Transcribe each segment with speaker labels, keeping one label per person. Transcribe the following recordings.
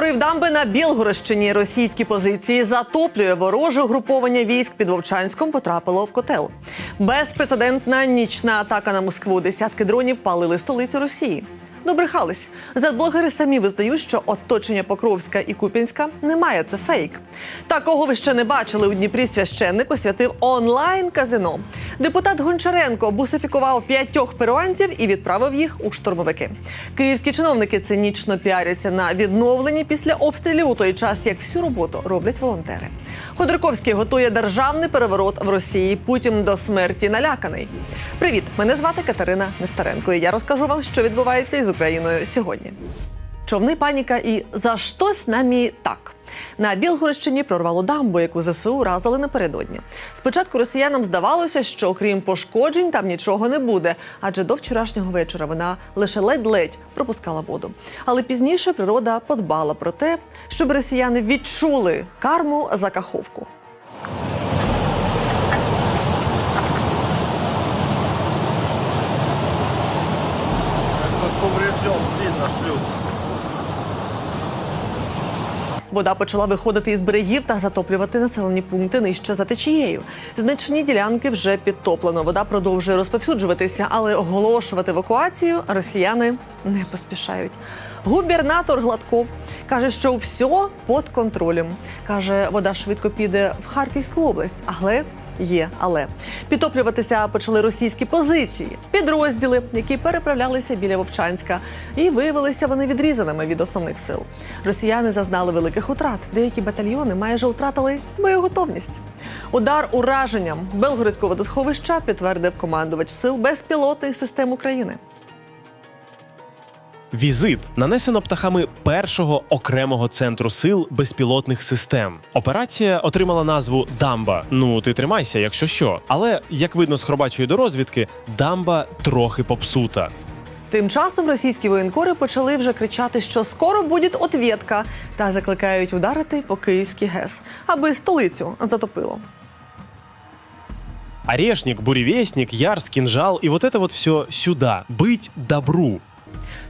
Speaker 1: Прорив дамби на Білгородщині. Російські позиції затоплює вороже угруповання військ під Вовчанськом потрапило в котел. Безпрецедентна нічна атака на Москву. Десятки дронів палили столицю Росії. Добрехались. Задблогери самі визнають, що оточення Покровська і Куп'янська немає. Це фейк. Такого ви ще не бачили у Дніпрі. Священник освятив онлайн казино. Депутат Гончаренко бусифікував п'ятьох перуанців і відправив їх у штурмовики. Київські чиновники цинічно піаряться на відновленні після обстрілів у той час, як всю роботу роблять волонтери. Ходорковський готує державний переворот в Росії. Путін до смерті наляканий. Привіт, мене звати Катерина Нестеренко. І я розкажу вам, що відбувається із Україною сьогодні. Човни паніка і за що з нами так. На Білгородщині прорвало дамбу, яку ЗСУ разили напередодні. Спочатку росіянам здавалося, що окрім пошкоджень там нічого не буде, адже до вчорашнього вечора вона лише ледь-ледь пропускала воду. Але пізніше природа подбала про те, щоб росіяни відчули карму за каховку.
Speaker 2: Тут сильно шлюз.
Speaker 1: Вода почала виходити із берегів та затоплювати населені пункти нижче за течією. Значні ділянки вже підтоплено. Вода продовжує розповсюджуватися, але оголошувати евакуацію росіяни не поспішають. Губернатор Гладков каже, що все під контролем. каже, вода швидко піде в Харківську область, але. Є, але підтоплюватися почали російські позиції, підрозділи, які переправлялися біля Вовчанська, і виявилися вони відрізаними від основних сил. Росіяни зазнали великих утрат. Деякі батальйони майже втратили боєготовність. Удар ураженням Белгородського водосховища підтвердив командувач сил безпілотних систем України.
Speaker 3: Візит нанесено птахами першого окремого центру сил безпілотних систем. Операція отримала назву Дамба. Ну ти тримайся, якщо що. Але як видно з хробачої дорозвідки, дамба трохи попсута.
Speaker 1: Тим часом російські воєнкори почали вже кричати, що скоро буде отвєтка, та закликають ударити по київській ГЕС, аби столицю затопило.
Speaker 3: Орешник, буревестник, Ярс, кинжал и вот это вот все сюда. Быть добру.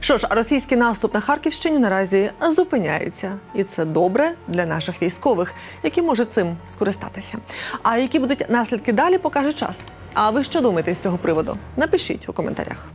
Speaker 1: Що ж, російський наступ на Харківщині наразі зупиняється, і це добре для наших військових, які можуть цим скористатися. А які будуть наслідки далі, покаже час. А ви що думаєте з цього приводу? Напишіть у коментарях.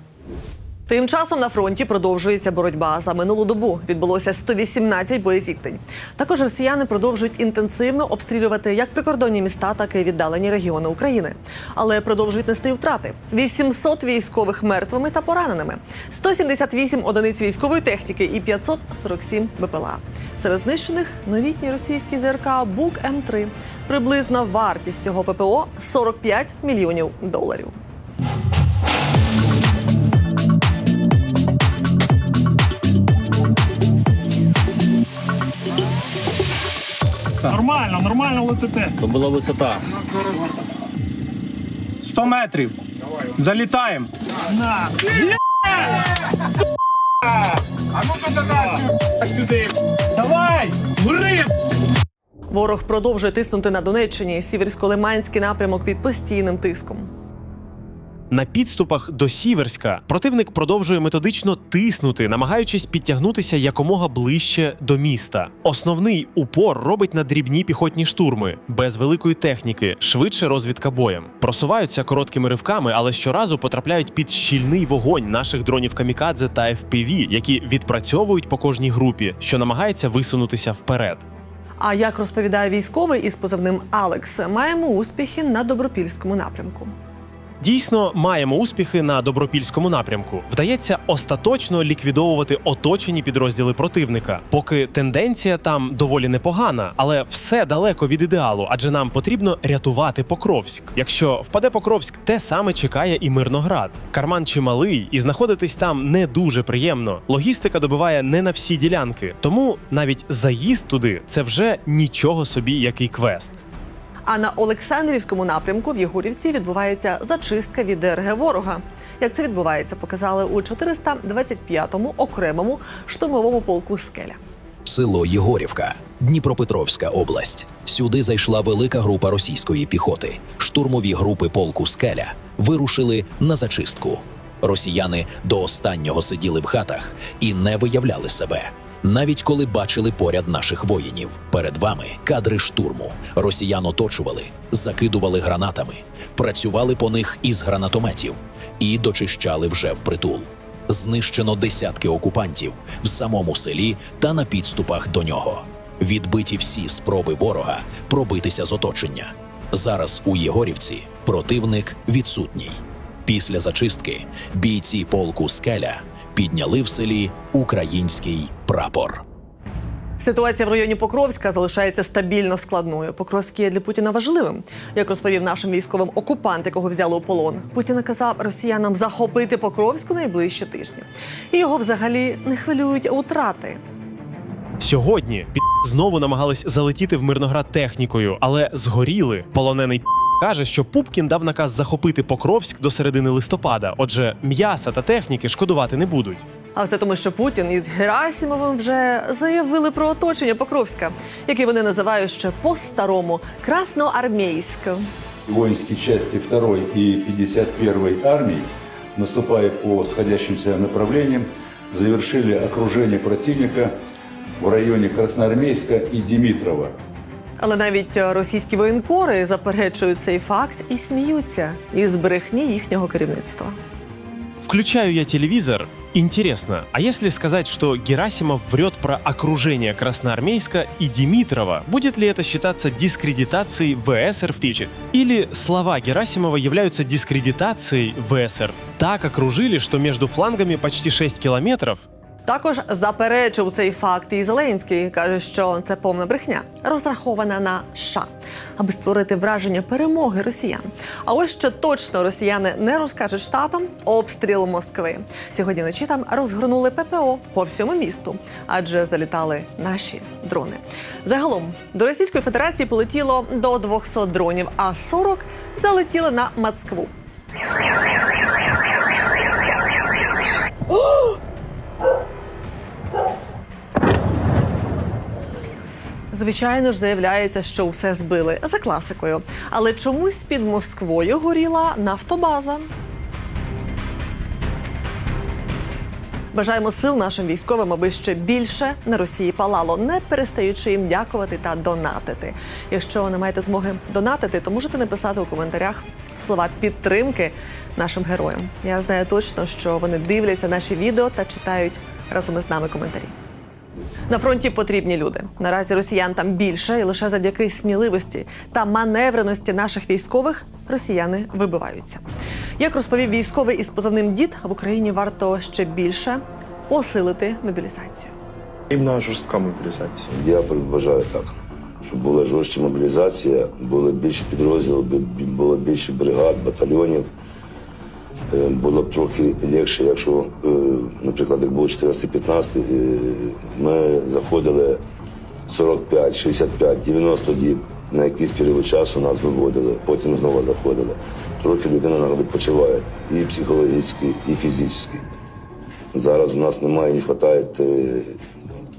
Speaker 1: Тим часом на фронті продовжується боротьба. За минулу добу відбулося 118 боєзіткнень. Також росіяни продовжують інтенсивно обстрілювати як прикордонні міста, так і віддалені регіони України. Але продовжують нести втрати: 800 військових мертвими та пораненими, 178 одиниць військової техніки і 547 БПЛА. Серед знищених новітній російський ЗРК Бук М3. Приблизна вартість цього ППО 45 мільйонів доларів.
Speaker 4: Нормально, нормально летите.
Speaker 2: То була висота.
Speaker 4: 100 метрів. Залітаємо. На. А ну-ка сюди. Давай! Гори!
Speaker 1: Ворог продовжує тиснути на Донеччині. Сіверсько-Лиманський напрямок під постійним тиском.
Speaker 3: На підступах до Сіверська противник продовжує методично тиснути, намагаючись підтягнутися якомога ближче до міста. Основний упор робить на дрібні піхотні штурми, без великої техніки, швидше розвідка боєм. Просуваються короткими ривками, але щоразу потрапляють під щільний вогонь наших дронів камікадзе та FPV, які відпрацьовують по кожній групі, що намагається висунутися вперед.
Speaker 1: А як розповідає військовий із позивним Алекс, маємо успіхи на добропільському напрямку.
Speaker 3: Дійсно, маємо успіхи на добропільському напрямку. Вдається остаточно ліквідовувати оточені підрозділи противника. Поки тенденція там доволі непогана, але все далеко від ідеалу, адже нам потрібно рятувати Покровськ. Якщо впаде Покровськ, те саме чекає і Мирноград. Карман чималий, і знаходитись там не дуже приємно. Логістика добиває не на всі ділянки, тому навіть заїзд туди це вже нічого собі, який квест.
Speaker 1: А на Олександрівському напрямку в Єгорівці відбувається зачистка від ДРГ ворога. Як це відбувається, показали у 425-му окремому штурмовому полку Скеля.
Speaker 5: Село Єгорівка, Дніпропетровська область. Сюди зайшла велика група російської піхоти. Штурмові групи полку Скеля вирушили на зачистку. Росіяни до останнього сиділи в хатах і не виявляли себе. Навіть коли бачили поряд наших воїнів. Перед вами кадри штурму. Росіян оточували, закидували гранатами, працювали по них із гранатометів і дочищали вже впритул. Знищено десятки окупантів в самому селі та на підступах до нього. Відбиті всі спроби ворога пробитися з оточення. Зараз у Єгорівці противник відсутній. Після зачистки бійці полку Скеля підняли в селі український прапор.
Speaker 1: Ситуація в районі Покровська залишається стабільно складною. Покровський є для Путіна важливим. Як розповів нашим військовим окупант, якого взяли у полон, Путін наказав росіянам захопити Покровську найближчі тижні. І його взагалі не хвилюють утрати.
Speaker 3: Сьогодні знову намагались залетіти в Мирноград технікою, але згоріли. Полонений каже, що Пупкін дав наказ захопити Покровськ до середини листопада. Отже, м'яса та техніки шкодувати не будуть.
Speaker 1: А все тому, що Путін із Герасімовим вже заявили про оточення Покровська, яке вони називають ще по-старому красноармійськ.
Speaker 6: Воинские части 2 и 51 армии, наступая по сходящимся направлениям, завершили окружение противника в районе Красноармейска и Димитрова.
Speaker 1: Але навіть е, російські воєнкори заперечують цей факт і сміються із брехні їхнього керівництва.
Speaker 3: Включаю я телевизор. Интересно, а если сказать, что Герасимов врет про окружение Красноармейска и Димитрова, будет ли это считаться дискредитацией ВСР в Тиче? Или слова Герасимова являются дискредитацией ВСР? Так окружили, что между флангами почти 6 километров?
Speaker 1: Також заперечив цей факт і Зеленський каже, що це повна брехня, розрахована на США, аби створити враження перемоги росіян. А ось що точно росіяни не розкажуть штатам обстріл Москви. Сьогодні вночі там розгорнули ППО по всьому місту, адже залітали наші дрони. Загалом до Російської Федерації полетіло до 200 дронів, а 40 залетіли на Москву. Звичайно ж, заявляється, що все збили за класикою. Але чомусь під Москвою горіла нафтобаза. Бажаємо сил нашим військовим, аби ще більше на Росії палало, не перестаючи їм дякувати та донатити. Якщо не маєте змоги донатити, то можете написати у коментарях слова підтримки нашим героям. Я знаю точно, що вони дивляться наші відео та читають разом із нами коментарі. На фронті потрібні люди. Наразі росіян там більше, і лише завдяки сміливості та маневреності наших військових росіяни вибиваються. Як розповів військовий із позовним дід, в Україні варто ще більше посилити мобілізацію.
Speaker 7: Потрібна жорстка мобілізація.
Speaker 8: Я вважаю так, щоб була жорстча мобілізація, було більше підрозділів, було більше бригад, батальйонів. Е, Було б трохи легше, якщо, е, наприклад, як було 14-15, е, ми заходили 45, 65, 90 діб. На якийсь період часу нас виводили, потім знову заходили. Трохи людина відпочиває і психологічно, і фізично. Зараз у нас немає, не вистачає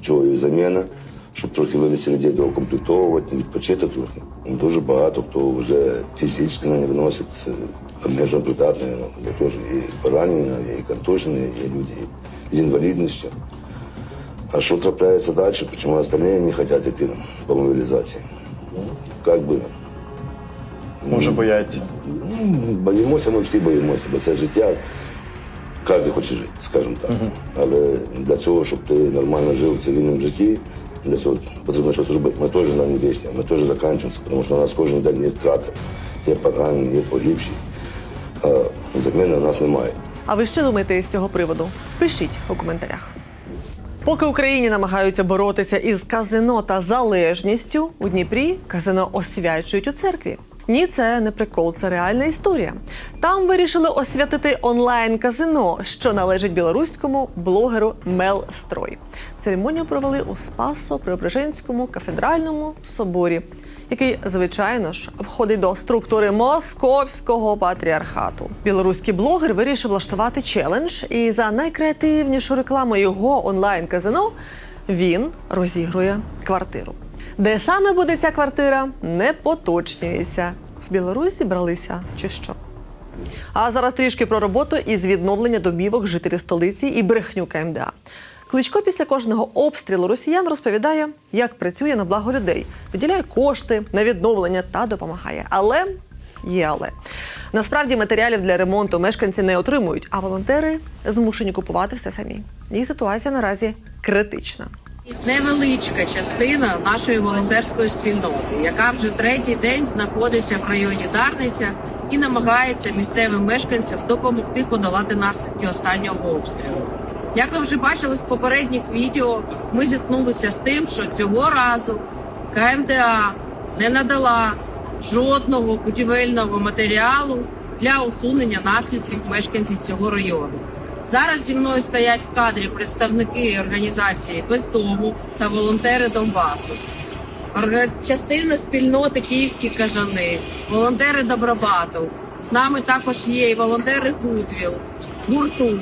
Speaker 8: чого заміни, щоб трохи вивести людей доукомплектовувати, відпочити трохи. Дуже багато хто вже фізично не виносить е, обмежено придатні, ну, є поранені, є і контужені, є люди з інвалідністю. А що трапляється далі, чому остальні не хочуть йти по мобілізації? Как би,
Speaker 7: Може бояться.
Speaker 8: Боїмося, ми всі боїмося, бо це життя. Кожен хоче жити, скажімо так. Але для цього, щоб ти нормально жив в цивільному житті, для цього потрібно щось робити. Ми теж на не вічні, ми теж закінчуємося, тому що у нас кожен день є втрати, є поранені, є погибші. А заміни у нас немає.
Speaker 1: А ви що думаєте з цього приводу? Пишіть у коментарях. Поки Україні намагаються боротися із казино та залежністю, у Дніпрі казино освячують у церкві. Ні, це не прикол, це реальна історія. Там вирішили освятити онлайн-казино, що належить білоруському блогеру Мелстрой. Церемонію провели у Спасо-Преображенському кафедральному соборі, який, звичайно ж, входить до структури московського патріархату. Білоруський блогер вирішив влаштувати челендж, і за найкреативнішу рекламу його онлайн-казино він розігрує квартиру. Де саме буде ця квартира, не поточнюється. В Білорусі бралися чи що. А зараз трішки про роботу із відновлення домівок жителів столиці і брехню КМДА. Кличко після кожного обстрілу росіян розповідає, як працює на благо людей, виділяє кошти на відновлення та допомагає. Але є але. Насправді матеріалів для ремонту мешканці не отримують, а волонтери змушені купувати все самі. І ситуація наразі критична.
Speaker 9: невеличка частина нашої волонтерської спільноти, яка вже третій день знаходиться в районі Дарниця і намагається місцевим мешканцям допомогти подолати наслідки останнього обстрілу. Як ви вже бачили з попередніх відео, ми зіткнулися з тим, що цього разу КМДА не надала жодного будівельного матеріалу для усунення наслідків мешканців цього району. Зараз зі мною стоять в кадрі представники організації Бездому та волонтери Донбасу. Частина спільноти Київські кажани, волонтери Добробату. З нами також є і волонтери Гудвіл, гурту.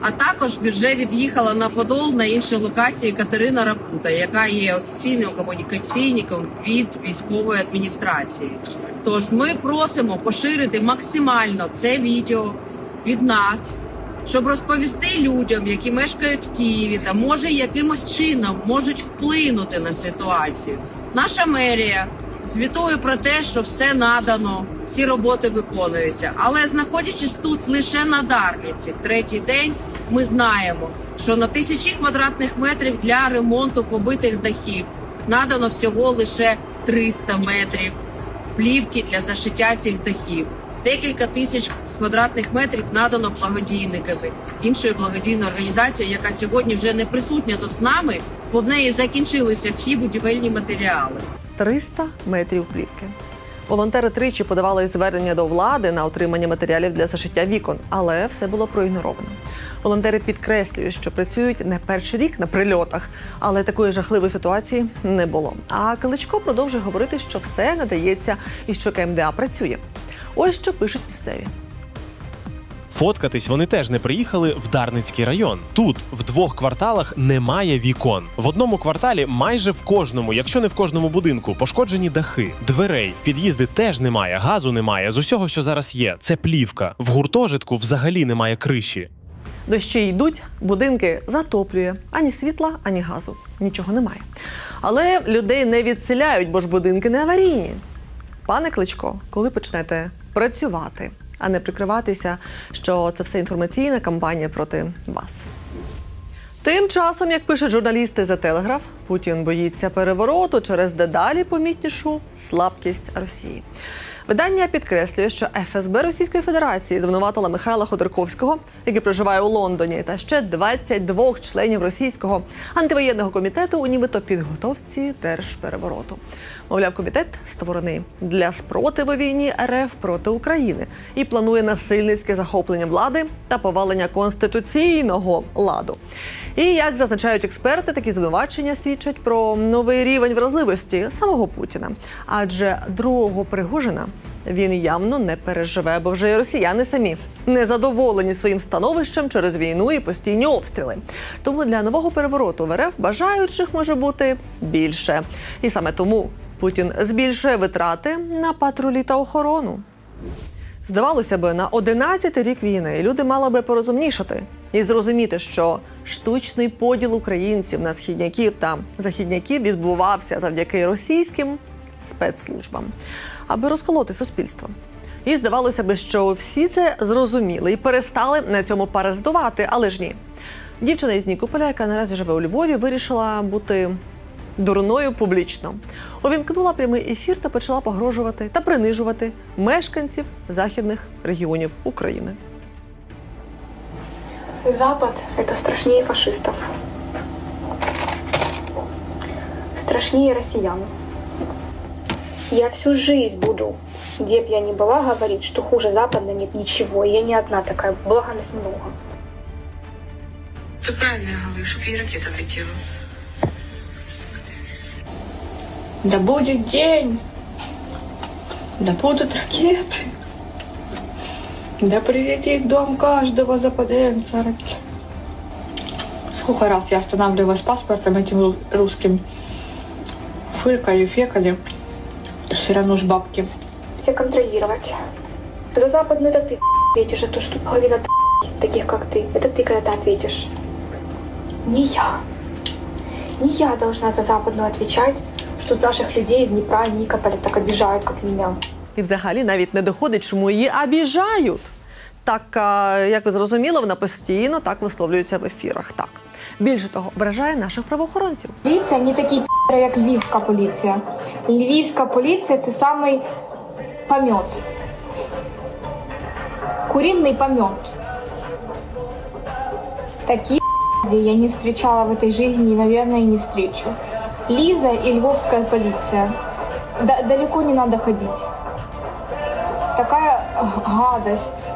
Speaker 9: А також вже від'їхала на Подол на інші локації Катерина Рапута, яка є офіційним комунікаційником від військової адміністрації. Тож ми просимо поширити максимально це відео від нас, щоб розповісти людям, які мешкають в Києві та може якимось чином можуть вплинути на ситуацію. Наша мерія звітує про те, що все надано, всі роботи виконуються. Але знаходячись тут лише на Дарниці, третій день, ми знаємо, що на тисячі квадратних метрів для ремонту побитих дахів надано всього лише 300 метрів плівки для зашиття цих дахів. Декілька тисяч квадратних метрів надано благодійниками іншою благодійною організацією, яка сьогодні вже не присутня тут з нами, бо в неї закінчилися всі будівельні матеріали.
Speaker 1: 300 метрів плівки. Волонтери тричі подавали звернення до влади на отримання матеріалів для зашиття вікон, але все було проігноровано. Волонтери підкреслюють, що працюють не перший рік на прильотах, але такої жахливої ситуації не було. А Киличко продовжує говорити, що все надається і що КМДА працює. Ось що пишуть місцеві.
Speaker 3: Фоткатись вони теж не приїхали в Дарницький район. Тут в двох кварталах немає вікон. В одному кварталі майже в кожному, якщо не в кожному будинку, пошкоджені дахи, дверей, під'їзди теж немає, газу немає. З усього, що зараз є, це плівка. В гуртожитку взагалі немає криші.
Speaker 1: Дощі йдуть, будинки затоплює ані світла, ані газу. Нічого немає. Але людей не відселяють, бо ж будинки не аварійні. Пане Кличко, коли почнете працювати, а не прикриватися, що це все інформаційна кампанія проти вас. Тим часом, як пишуть журналісти за Телеграф, Путін боїться перевороту через дедалі помітнішу слабкість Росії. Видання підкреслює, що ФСБ Російської Федерації звинуватила Михайла Ходорковського, який проживає у Лондоні, та ще 22 членів російського антивоєнного комітету у нібито підготовці держперевороту. Мовляв, комітет створений для спротиву війні РФ проти України і планує насильницьке захоплення влади та повалення конституційного ладу. І як зазначають експерти, такі звинувачення свідчать про новий рівень вразливості самого Путіна. Адже другого Пригожина він явно не переживе, бо вже і росіяни самі незадоволені своїм становищем через війну і постійні обстріли. Тому для нового перевороту в РФ бажаючих може бути більше. І саме тому Путін збільшує витрати на патрулі та охорону. Здавалося би, на 11-й рік війни люди мали би порозумнішати і зрозуміти, що штучний поділ українців на східняків та західняків відбувався завдяки російським спецслужбам, аби розколоти суспільство. І здавалося би, що всі це зрозуміли і перестали на цьому паразитувати, але ж ні. Дівчина із Нікополя, яка наразі живе у Львові, вирішила бути дурною публічно. Увімкнула прямий ефір та почала погрожувати та принижувати мешканців західних регіонів України.
Speaker 10: Запад – это страшнее фашистов. Страшнее россиян. Я всю жизнь буду, где б я ни была, говорить, что хуже Запада нет ничего. И я не одна такая, благо нас много.
Speaker 11: Ты правильно говоришь, чтобы ей ракета влетела.
Speaker 10: Да будет день, да будут ракеты, да прилетит в дом каждого западенца ракет. Сколько раз я останавливалась с паспортом этим ру- русским, фыркали, фекали, все равно ж бабки. Все контролировать. За западную это ты ответишь, за то, что половина таких, как ты. Это ты когда-то ответишь. не я, не я должна за Западную отвечать, что наших людей из Днепра и Никополя так обижают, как меня.
Speaker 1: І взагалі навіть не доходить, чому її обіжають. Так, а, як ви зрозуміли, вона постійно так висловлюється в ефірах. Так. Більше того, ображає наших правоохоронців.
Speaker 10: Поліція не такі пі***ри, як львівська поліція. Львівська поліція це самий помет. Куриный помет. Такие я не встречала в этой жизни и, наверное, и не встречу. Лиза и львовская полиция. Да- далеко не надо ходить. Такая г- гадость.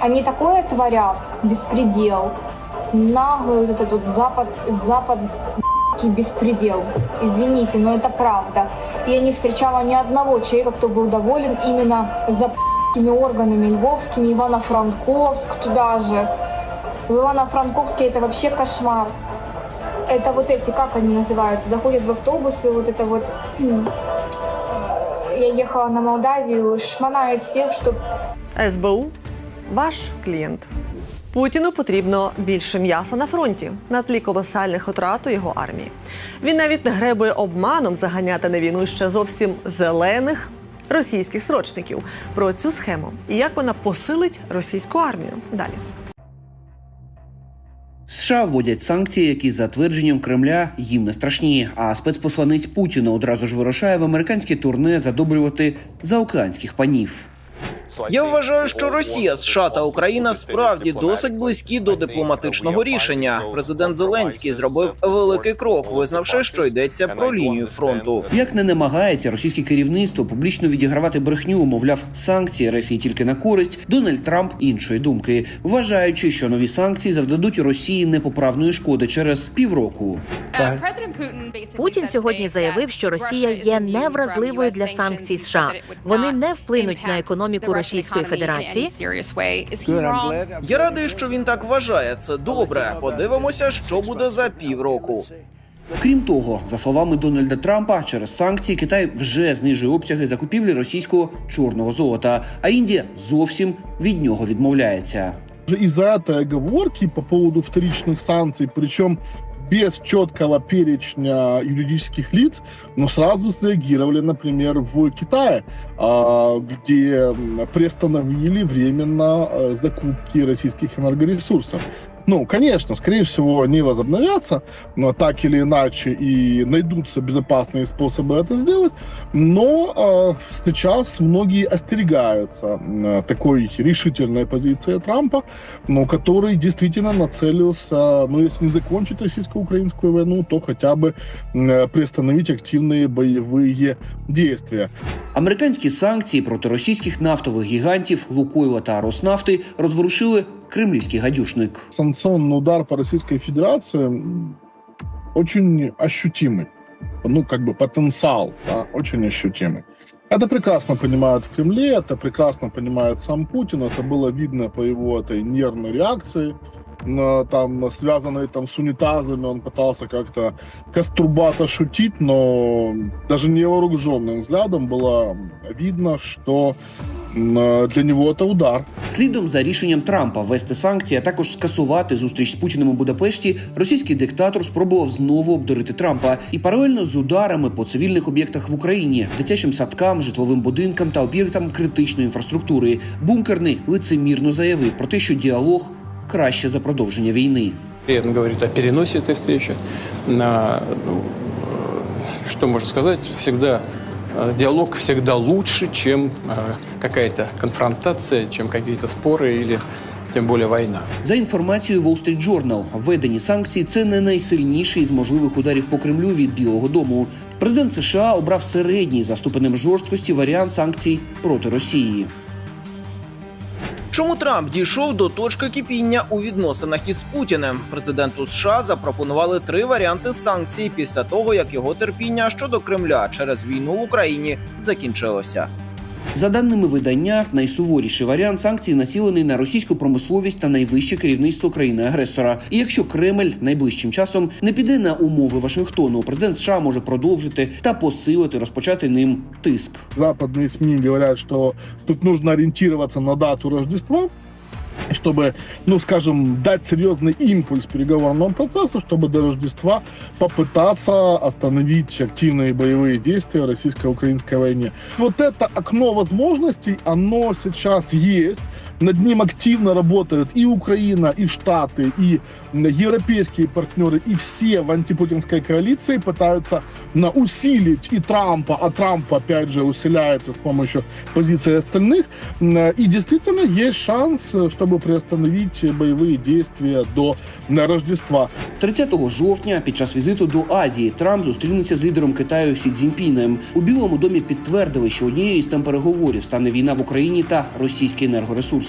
Speaker 10: Они такое творят, беспредел. Наглый этот вот запад, запад беспредел. Извините, но это правда. Я не встречала ни одного человека, кто был доволен именно за органами львовскими, Ивано-Франковск туда же. В Ивано-Франковске это вообще кошмар. Это вот эти, как они называются, заходят в автобусы, вот это вот... Я ехала на Молдавию, шмонают всех, что
Speaker 1: СБУ ваш клієнт. Путіну потрібно більше м'яса на фронті на тлі колосальних втрат у його армії. Він навіть не гребує обманом заганяти на війну ще зовсім зелених російських срочників. Про цю схему і як вона посилить російську армію. Далі.
Speaker 12: США вводять санкції, які за твердженням Кремля їм не страшні. А спецпосланець Путіна одразу ж вирушає в американське турне задобрювати заокеанських панів.
Speaker 13: Я вважаю, що Росія, США та Україна справді досить близькі до дипломатичного рішення. Президент Зеленський зробив великий крок, визнавши, що йдеться про лінію фронту.
Speaker 12: Як не намагається російське керівництво публічно відігравати брехню, мовляв, санкції РФ тільки на користь, Дональд Трамп іншої думки, вважаючи, що нові санкції завдадуть Росії непоправної шкоди через півроку.
Speaker 14: Путін сьогодні заявив, що Росія є невразливою для санкцій США. Вони не вплинуть на економіку Російської Федерації.
Speaker 13: Я радий, що він так вважає. Це добре. Подивимося, що буде за півроку.
Speaker 12: Крім того, за словами Дональда Трампа, через санкції Китай вже знижує обсяги закупівлі російського чорного золота, а Індія зовсім від нього відмовляється.
Speaker 15: Из-за этой оговорки по поводу вторичных санкций, причем без четкого перечня юридических лиц, но сразу среагировали, например, в Китае, где приостановили временно э, закупки российских энергоресурсов. Ну, конечно, скорее всего, они возобновятся, но так или иначе и найдутся безопасные способы это сделать. Но э, сейчас многие остерегаются э, такой решительной позиции Трампа, но который действительно нацелился, ну, если не закончить российско-украинскую войну, то хотя бы э, приостановить активные боевые действия.
Speaker 12: Американські санкції проти російських нафтових гігантів Лукойла та Роснафти розворушили кремлівський гадюшник.
Speaker 15: Санкционный удар по Российской Федерации очень ощутимый. Ну, как бы потенциал, да, очень ощутимый. Это прекрасно понимают в Кремле, это прекрасно понимает сам Путин, это было видно по его этой нервной реакции, там, связанной там с унитазами, он пытался как-то каструбато шутить, но даже невооруженным взглядом было видно, что для него это удар.
Speaker 12: Слідом за рішенням Трампа ввести санкції, а також скасувати зустріч з Путіним у Будапешті, російський диктатор спробував знову обдурити Трампа і паралельно з ударами по цивільних об'єктах в Україні, дитячим садкам, житловим будинкам та об'єктам критичної інфраструктури. Бункерний лицемірно заявив про те, що діалог краще за продовження війни.
Speaker 16: При этом говорит о переносе этой встречи на, ну, э, что можно сказать, всегда э, диалог всегда лучше, чем э, какая-то конфронтация, чем какие-то споры или тем более война.
Speaker 12: За інформацією Wall Street Journal, введені санкції це не найсильніший із можливих ударів по Кремлю від Білого Дому. Президент США обрав середній за ступенем жорсткості варіант санкцій проти Росії.
Speaker 13: Чому Трамп дійшов до точки кипіння у відносинах із Путіним? Президенту США запропонували три варіанти санкцій після того, як його терпіння щодо Кремля через війну в Україні закінчилося.
Speaker 12: За даними видання, найсуворіший варіант санкцій націлений на російську промисловість та найвище керівництво країни-агресора. І якщо Кремль найближчим часом не піде на умови Вашингтону, президент США може продовжити та посилити розпочати ним тиск.
Speaker 15: Западні СМІ говорять, що тут нужно орієнтуватися на дату Рождества чтобы, ну, скажем, дать серьезный импульс переговорному процессу, чтобы до Рождества попытаться остановить активные боевые действия в российско-украинской войне. Вот это окно возможностей, оно сейчас есть. Над ним активно работают и Украина, и Штаты, и европейские партнеры, и все в антипутинской коалиции пытаются на усилить и Трампа, а Трамп, опять же, усиляется с помощью позиции остальных. М, И действительно есть шанс, э, чтобы приостановить боевые действия до э, Рождества.
Speaker 12: 30 жовтня під час візиту до Азії Трамп зустрінеться з лідером Китаю Сі Цзіньпінем. У Білому домі підтвердили, що однією із тем переговорів стане війна в Україні та російські енергоресурси.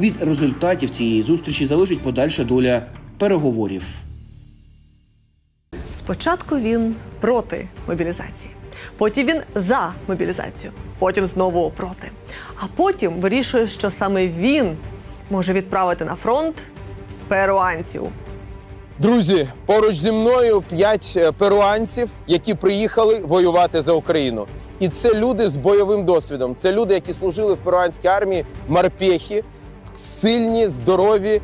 Speaker 12: Від результатів цієї зустрічі залежить подальша доля переговорів.
Speaker 1: Спочатку він проти мобілізації, потім він за мобілізацію, потім знову проти. А потім вирішує, що саме він може відправити на фронт перуанців.
Speaker 17: Друзі, поруч зі мною п'ять е, перуанців, які приїхали воювати за Україну. І це люди з бойовим досвідом. Це люди, які служили в перуанській армії морпехи, сильні, здорові,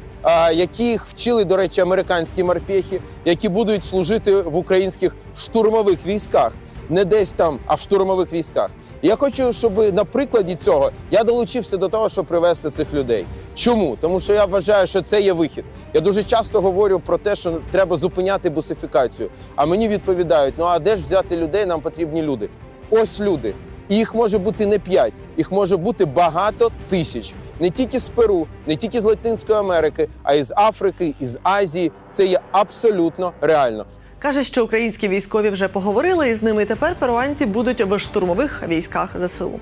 Speaker 17: яких вчили, до речі, американські морпехи, які будуть служити в українських штурмових військах, не десь там, а в штурмових військах. Я хочу, щоб на прикладі цього я долучився до того, щоб привести цих людей. Чому? Тому що я вважаю, що це є вихід. Я дуже часто говорю про те, що треба зупиняти бусифікацію. А мені відповідають: ну а де ж взяти людей? Нам потрібні люди. Ось люди. І їх може бути не п'ять, їх може бути багато тисяч. Не тільки з Перу, не тільки з Латинської Америки, а й з Африки, із Азії. Це є абсолютно реально.
Speaker 1: Каже, що українські військові вже поговорили із ними. і Тепер перуанці будуть в штурмових військах ЗСУ.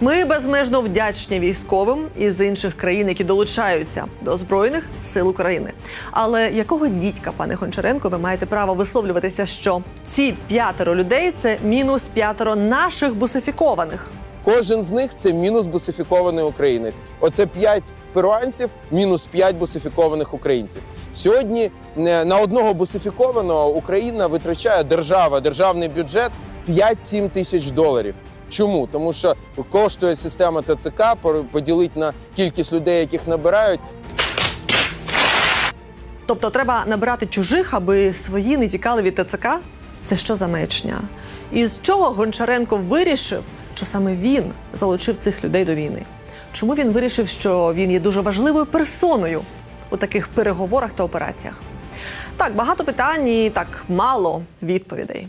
Speaker 1: Ми безмежно вдячні військовим із інших країн, які долучаються до збройних сил України. Але якого дідька, пане Гончаренко, ви маєте право висловлюватися, що ці п'ятеро людей це мінус п'ятеро наших бусифікованих?
Speaker 17: Кожен з них це мінус бусифікований українець. Оце п'ять перуанців, мінус п'ять бусифікованих українців. Сьогодні е, на одного бусифікованого Україна витрачає держава, державний бюджет 5-7 тисяч доларів. Чому? Тому що коштує система ТЦК по- поділити на кількість людей, яких набирають.
Speaker 1: Тобто треба набирати чужих, аби свої не тікали від ТЦК? Це що за маячня? І з чого Гончаренко вирішив, що саме він залучив цих людей до війни? Чому він вирішив, що він є дуже важливою персоною у таких переговорах та операціях? Так, багато питань і так мало відповідей.